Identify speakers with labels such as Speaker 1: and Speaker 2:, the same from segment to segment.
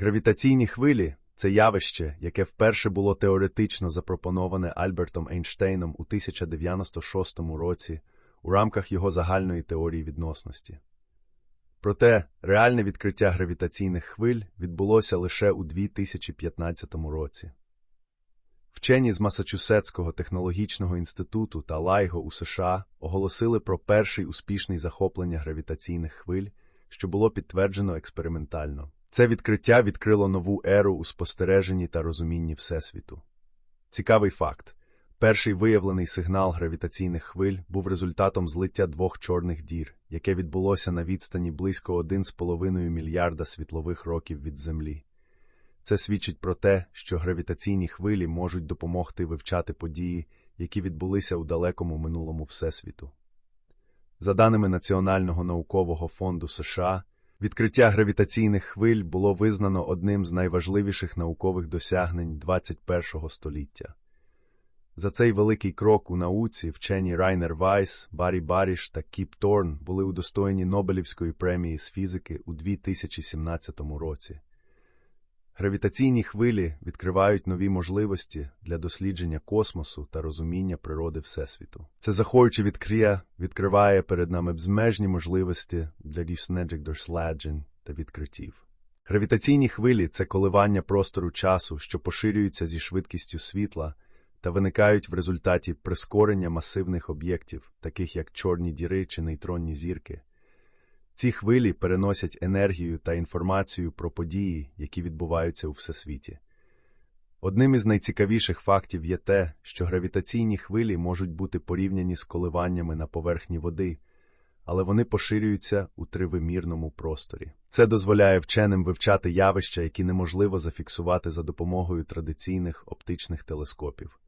Speaker 1: Гравітаційні хвилі це явище, яке вперше було теоретично запропоноване Альбертом Ейнштейном у 1096 році у рамках його загальної теорії відносності. Проте реальне відкриття гравітаційних хвиль відбулося лише у 2015 році. Вчені з Масачусетського технологічного інституту та Лайго у США оголосили про перший успішний захоплення гравітаційних хвиль, що було підтверджено експериментально. Це відкриття відкрило нову еру у спостереженні та розумінні Всесвіту. Цікавий факт. Перший виявлений сигнал гравітаційних хвиль був результатом злиття двох чорних дір, яке відбулося на відстані близько 1,5 мільярда світлових років від Землі. Це свідчить про те, що гравітаційні хвилі можуть допомогти вивчати події, які відбулися у далекому минулому Всесвіту. За даними Національного наукового фонду США, відкриття гравітаційних хвиль було визнано одним з найважливіших наукових досягнень 21 століття. За цей великий крок у науці вчені Райнер Вайс, Баррі Баріш та Кіп Торн були удостоєні Нобелівської премії з фізики у 2017 році. Гравітаційні хвилі відкривають нові можливості для дослідження космосу та розуміння природи Всесвіту. Це захоюче відкриття відкриває перед нами безмежні можливості для досліджень досліджень та відкриттів. Гравітаційні хвилі це коливання простору часу, що поширюються зі швидкістю світла та виникають в результаті прискорення масивних об'єктів, таких як чорні діри чи нейтронні зірки. Ці хвилі переносять енергію та інформацію про події, які відбуваються у всесвіті. Одним із найцікавіших фактів є те, що гравітаційні хвилі можуть бути порівняні з коливаннями на поверхні води, але вони поширюються у тривимірному просторі. Це дозволяє вченим вивчати явища, які неможливо зафіксувати за допомогою традиційних оптичних телескопів.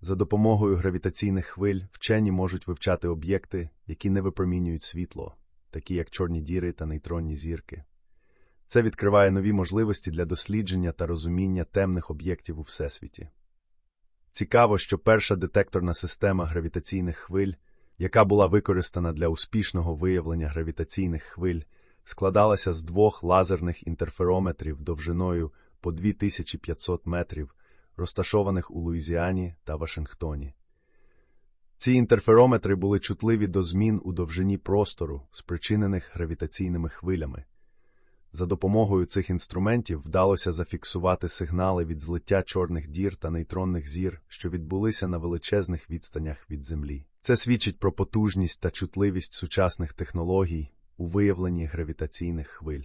Speaker 1: За допомогою гравітаційних хвиль вчені можуть вивчати об'єкти, які не випромінюють світло такі як чорні діри та нейтронні зірки. Це відкриває нові можливості для дослідження та розуміння темних об'єктів у Всесвіті. Цікаво, що перша детекторна система гравітаційних хвиль, яка була використана для успішного виявлення гравітаційних хвиль, складалася з двох лазерних інтерферометрів довжиною по 2500 метрів, розташованих у Луїзіані та Вашингтоні. Ці інтерферометри були чутливі до змін у довжині простору, спричинених гравітаційними хвилями. За допомогою цих інструментів вдалося зафіксувати сигнали від злиття чорних дір та нейтронних зір, що відбулися на величезних відстанях від Землі. Це свідчить про потужність та чутливість сучасних технологій у виявленні гравітаційних хвиль.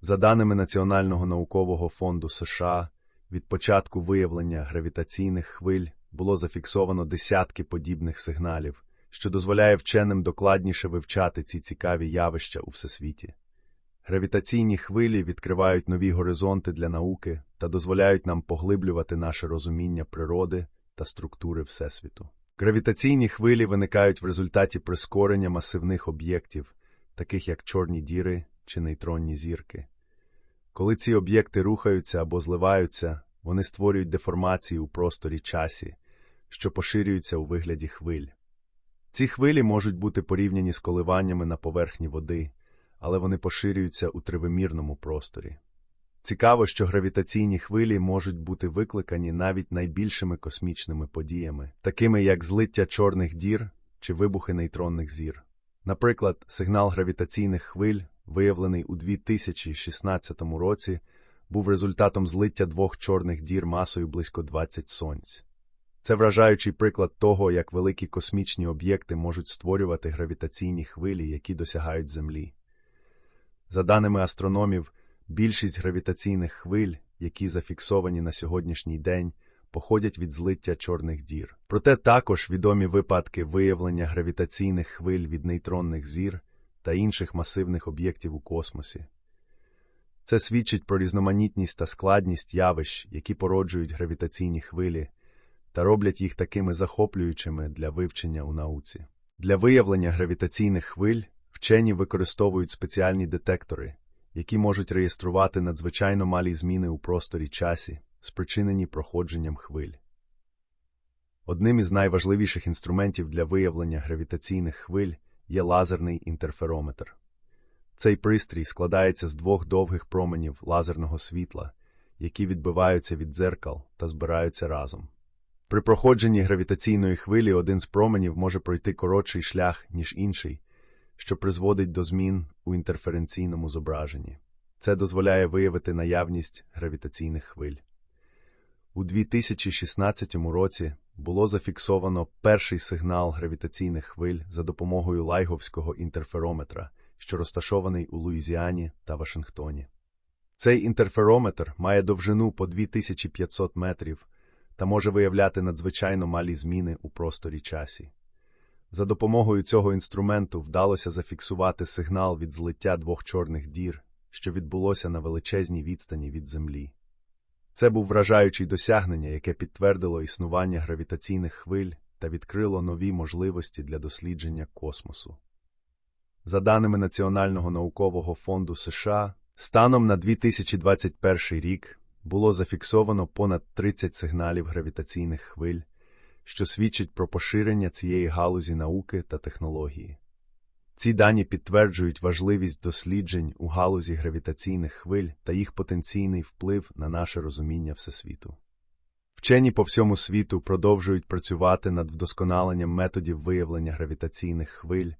Speaker 1: За даними Національного наукового фонду США, від початку виявлення гравітаційних хвиль було зафіксовано десятки подібних сигналів, що дозволяє вченим докладніше вивчати ці цікаві явища у всесвіті. Гравітаційні хвилі відкривають нові горизонти для науки та дозволяють нам поглиблювати наше розуміння природи та структури Всесвіту. Гравітаційні хвилі виникають в результаті прискорення масивних об'єктів, таких як чорні діри чи нейтронні зірки. Коли ці об'єкти рухаються або зливаються, вони створюють деформації у просторі часі, що поширюються у вигляді хвиль. Ці хвилі можуть бути порівняні з коливаннями на поверхні води, але вони поширюються у тривимірному просторі. Цікаво, що гравітаційні хвилі можуть бути викликані навіть найбільшими космічними подіями, такими як злиття чорних дір чи вибухи нейтронних зір. Наприклад, сигнал гравітаційних хвиль, виявлений у 2016 році, був результатом злиття двох чорних дір масою близько 20 сонць. Це вражаючий приклад того, як великі космічні об'єкти можуть створювати гравітаційні хвилі, які досягають Землі. За даними астрономів, більшість гравітаційних хвиль, які зафіксовані на сьогоднішній день, походять від злиття чорних дір. Проте також відомі випадки виявлення гравітаційних хвиль від нейтронних зір та інших масивних об'єктів у космосі. Це свідчить про різноманітність та складність явищ, які породжують гравітаційні хвилі та роблять їх такими захоплюючими для вивчення у науці. Для виявлення гравітаційних хвиль вчені використовують спеціальні детектори, які можуть реєструвати надзвичайно малі зміни у просторі часі, спричинені проходженням хвиль. Одним із найважливіших інструментів для виявлення гравітаційних хвиль є лазерний інтерферометр. Цей пристрій складається з двох довгих променів лазерного світла, які відбиваються від дзеркал та збираються разом. При проходженні гравітаційної хвилі один з променів може пройти коротший шлях, ніж інший, що призводить до змін у інтерференційному зображенні. Це дозволяє виявити наявність гравітаційних хвиль. У 2016 році було зафіксовано перший сигнал гравітаційних хвиль за допомогою лайговського інтерферометра, що розташований у Луїзіані та Вашингтоні. Цей інтерферометр має довжину по 2500 метрів та може виявляти надзвичайно малі зміни у просторі часі. За допомогою цього інструменту вдалося зафіксувати сигнал від злиття двох чорних дір, що відбулося на величезній відстані від Землі. Це був вражаючий досягнення, яке підтвердило існування гравітаційних хвиль та відкрило нові можливості для дослідження космосу. За даними Національного наукового фонду США, станом на 2021 рік було зафіксовано понад 30 сигналів гравітаційних хвиль, що свідчить про поширення цієї галузі науки та технології. Ці дані підтверджують важливість досліджень у галузі гравітаційних хвиль та їх потенційний вплив на наше розуміння Всесвіту. Вчені по всьому світу продовжують працювати над вдосконаленням методів виявлення гравітаційних хвиль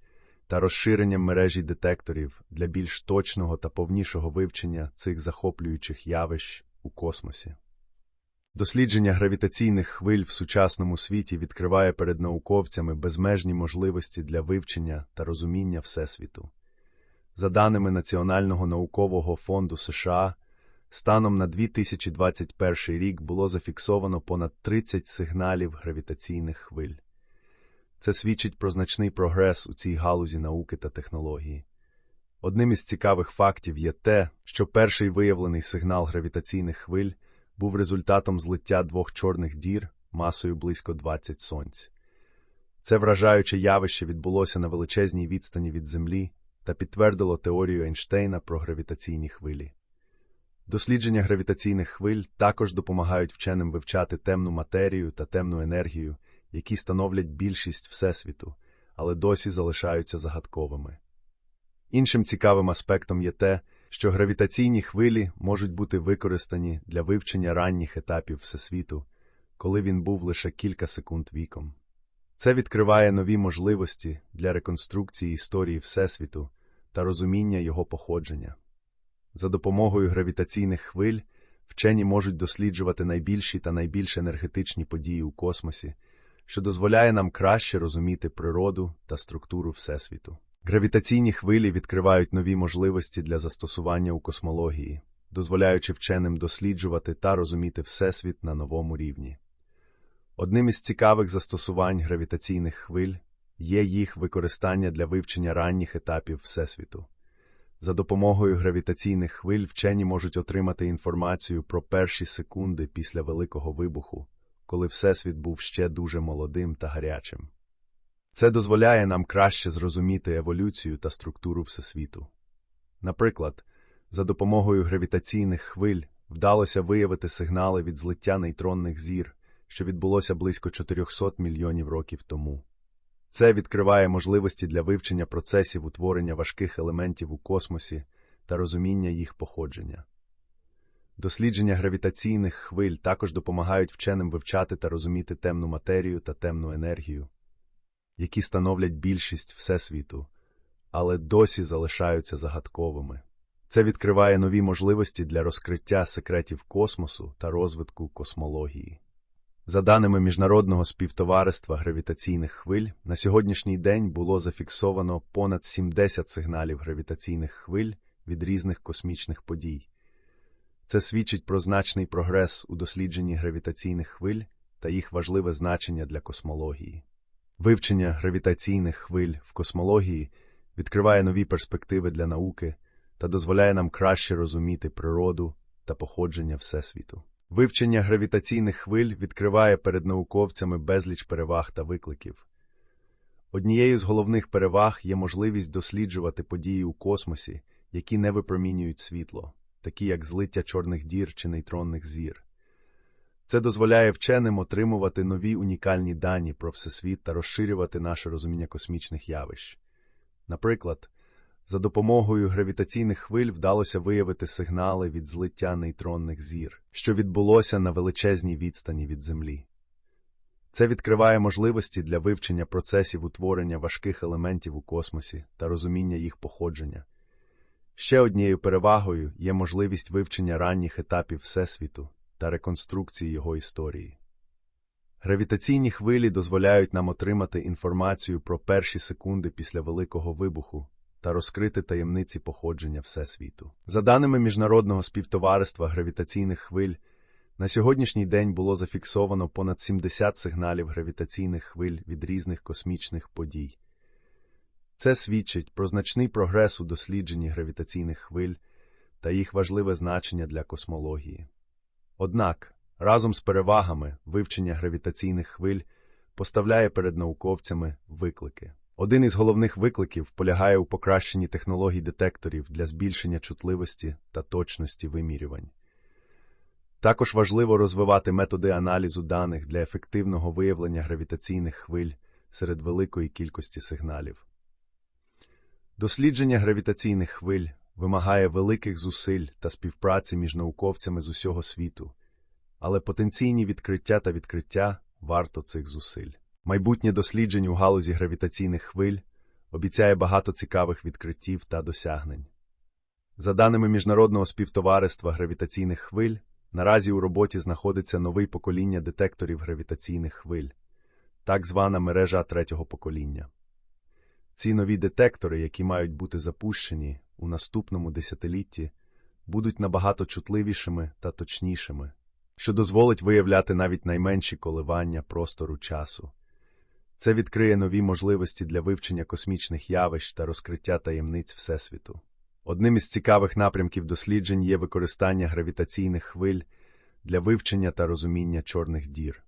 Speaker 1: та розширенням мережі детекторів для більш точного та повнішого вивчення цих захоплюючих явищ у космосі. Дослідження гравітаційних хвиль в сучасному світі відкриває перед науковцями безмежні можливості для вивчення та розуміння Всесвіту. За даними Національного наукового фонду США, станом на 2021 рік було зафіксовано понад 30 сигналів гравітаційних хвиль. Це свідчить про значний прогрес у цій галузі науки та технології. Одним із цікавих фактів є те, що перший виявлений сигнал гравітаційних хвиль був результатом злиття двох чорних дір масою близько 20 сонць. Це вражаюче явище відбулося на величезній відстані від Землі та підтвердило теорію Ейнштейна про гравітаційні хвилі. Дослідження гравітаційних хвиль також допомагають вченим вивчати темну матерію та темну енергію, які становлять більшість Всесвіту, але досі залишаються загадковими. Іншим цікавим аспектом є те, що гравітаційні хвилі можуть бути використані для вивчення ранніх етапів Всесвіту, коли він був лише кілька секунд віком. Це відкриває нові можливості для реконструкції історії Всесвіту та розуміння його походження. За допомогою гравітаційних хвиль вчені можуть досліджувати найбільші та найбільш енергетичні події у космосі, що дозволяє нам краще розуміти природу та структуру Всесвіту. Гравітаційні хвилі відкривають нові можливості для застосування у космології, дозволяючи вченим досліджувати та розуміти Всесвіт на новому рівні. Одним із цікавих застосувань гравітаційних хвиль є їх використання для вивчення ранніх етапів Всесвіту. За допомогою гравітаційних хвиль вчені можуть отримати інформацію про перші секунди після Великого вибуху, коли Всесвіт був ще дуже молодим та гарячим. Це дозволяє нам краще зрозуміти еволюцію та структуру Всесвіту. Наприклад, за допомогою гравітаційних хвиль вдалося виявити сигнали від злиття нейтронних зір, що відбулося близько 400 мільйонів років тому. Це відкриває можливості для вивчення процесів утворення важких елементів у космосі та розуміння їх походження. Дослідження гравітаційних хвиль також допомагають вченим вивчати та розуміти темну матерію та темну енергію які становлять більшість Всесвіту, але досі залишаються загадковими. Це відкриває нові можливості для розкриття секретів космосу та розвитку космології. За даними Міжнародного співтовариства гравітаційних хвиль, на сьогоднішній день було зафіксовано понад 70 сигналів гравітаційних хвиль від різних космічних подій. Це свідчить про значний прогрес у дослідженні гравітаційних хвиль та їх важливе значення для космології. Вивчення гравітаційних хвиль в космології відкриває нові перспективи для науки та дозволяє нам краще розуміти природу та походження Всесвіту. Вивчення гравітаційних хвиль відкриває перед науковцями безліч переваг та викликів. Однією з головних переваг є можливість досліджувати події у космосі, які не випромінюють світло, такі як злиття чорних дір чи нейтронних зір. Це дозволяє вченим отримувати нові унікальні дані про всесвіт та розширювати наше розуміння космічних явищ. Наприклад, за допомогою гравітаційних хвиль вдалося виявити сигнали від злиття нейтронних зір, що відбулося на величезній відстані від Землі. Це відкриває можливості для вивчення процесів утворення важких елементів у космосі та розуміння їх походження. Ще однією перевагою є можливість вивчення ранніх етапів Всесвіту та реконструкції його історії. Гравітаційні хвилі дозволяють нам отримати інформацію про перші секунди після Великого вибуху та розкрити таємниці походження Всесвіту. За даними Міжнародного співтовариства гравітаційних хвиль, на сьогоднішній день було зафіксовано понад 70 сигналів гравітаційних хвиль від різних космічних подій. Це свідчить про значний прогрес у дослідженні гравітаційних хвиль та їх важливе значення для космології. Однак, разом з перевагами вивчення гравітаційних хвиль поставляє перед науковцями виклики. Один із головних викликів полягає у покращенні технологій детекторів для збільшення чутливості та точності вимірювань. Також важливо розвивати методи аналізу даних для ефективного виявлення гравітаційних хвиль серед великої кількості сигналів. Дослідження гравітаційних хвиль вимагає великих зусиль та співпраці між науковцями з усього світу, але потенційні відкриття та відкриття варто цих зусиль. Майбутнє досліджень у галузі гравітаційних хвиль обіцяє багато цікавих відкриттів та досягнень. За даними Міжнародного співтовариства гравітаційних хвиль, наразі у роботі знаходиться новий покоління детекторів гравітаційних хвиль, так звана мережа третього покоління. Ці нові детектори, які мають бути запущені у наступному десятилітті, будуть набагато чутливішими та точнішими, що дозволить виявляти навіть найменші коливання простору часу. Це відкриє нові можливості для вивчення космічних явищ та розкриття таємниць Всесвіту. Одним із цікавих напрямків досліджень є використання гравітаційних хвиль для вивчення та розуміння чорних дір.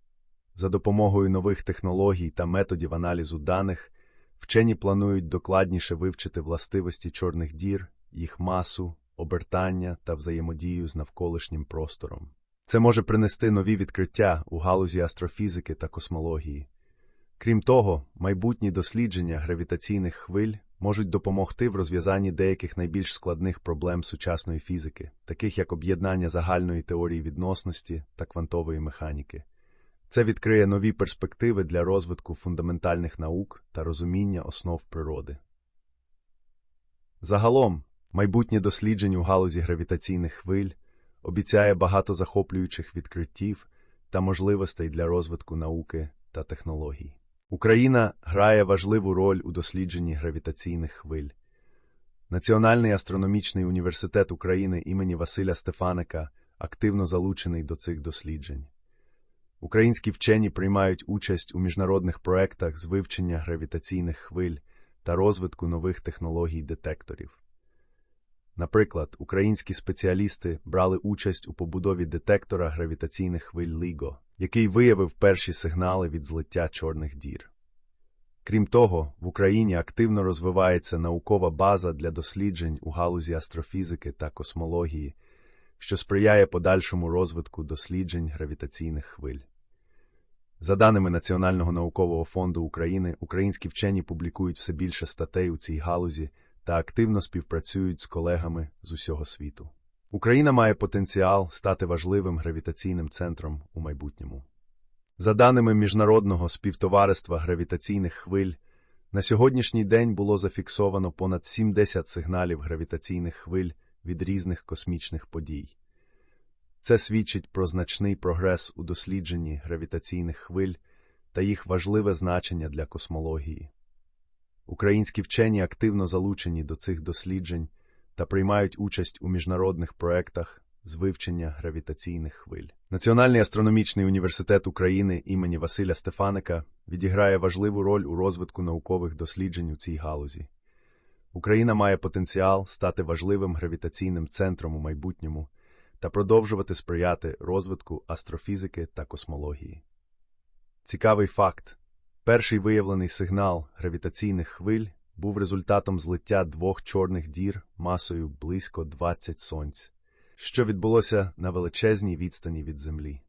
Speaker 1: За допомогою нових технологій та методів аналізу даних вчені планують докладніше вивчити властивості чорних дір, їх масу, обертання та взаємодію з навколишнім простором. Це може принести нові відкриття у галузі астрофізики та космології. Крім того, майбутні дослідження гравітаційних хвиль можуть допомогти в розв'язанні деяких найбільш складних проблем сучасної фізики, таких як об'єднання загальної теорії відносності та квантової механіки. Це відкриє нові перспективи для розвитку фундаментальних наук та розуміння основ природи. Загалом, майбутнє досліджень у галузі гравітаційних хвиль обіцяє багато захоплюючих відкриттів та можливостей для розвитку науки та технологій. Україна грає важливу роль у дослідженні гравітаційних хвиль. Національний астрономічний університет України імені Василя Стефаника активно залучений до цих досліджень. Українські вчені приймають участь у міжнародних проектах з вивчення гравітаційних хвиль та розвитку нових технологій детекторів. Наприклад, українські спеціалісти брали участь у побудові детектора гравітаційних хвиль LIGO, який виявив перші сигнали від злиття чорних дір. Крім того, в Україні активно розвивається наукова база для досліджень у галузі астрофізики та космології, що сприяє подальшому розвитку досліджень гравітаційних хвиль. За даними Національного наукового фонду України, українські вчені публікують все більше статей у цій галузі та активно співпрацюють з колегами з усього світу. Україна має потенціал стати важливим гравітаційним центром у майбутньому. За даними Міжнародного співтовариства гравітаційних хвиль, на сьогоднішній день було зафіксовано понад 70 сигналів гравітаційних хвиль від різних космічних подій. Це свідчить про значний прогрес у дослідженні гравітаційних хвиль та їх важливе значення для космології. Українські вчені активно залучені до цих досліджень та приймають участь у міжнародних проектах з вивчення гравітаційних хвиль. Національний астрономічний університет України імені Василя Стефаника відіграє важливу роль у розвитку наукових досліджень у цій галузі. Україна має потенціал стати важливим гравітаційним центром у майбутньому та продовжувати сприяти розвитку астрофізики та космології. Цікавий факт. Перший виявлений сигнал гравітаційних хвиль був результатом злиття двох чорних дір масою близько 20 сонць, що відбулося на величезній відстані від Землі.